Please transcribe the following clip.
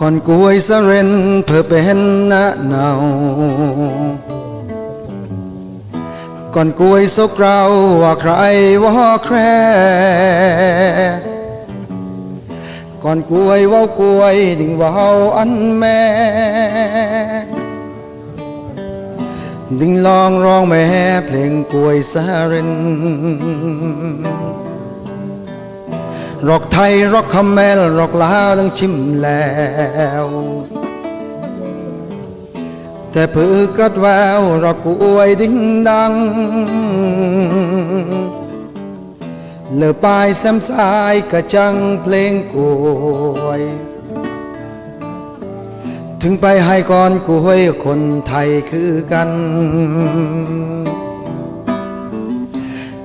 ก่อนกล้วยสเรนเพื่อเป็นนะเนาก่อนกล้วยสกเราว่าใครว่าแครก่อนกล้วยว่ากล้วยดิ่งว่าอันแม่ดิ่งลองร้องแม่เพลงกล้วยสะเรน รอกไทยรอกคำแมลรอกลาวทั้งชิมแล้ว แต่เพื่อกัดแววรอกกล้วยดิ้งดัง เลอปลายแซมสายกระจังเพลงกล้วย ถึงไปให้ก่อนกล้วยคนไทยคือกัน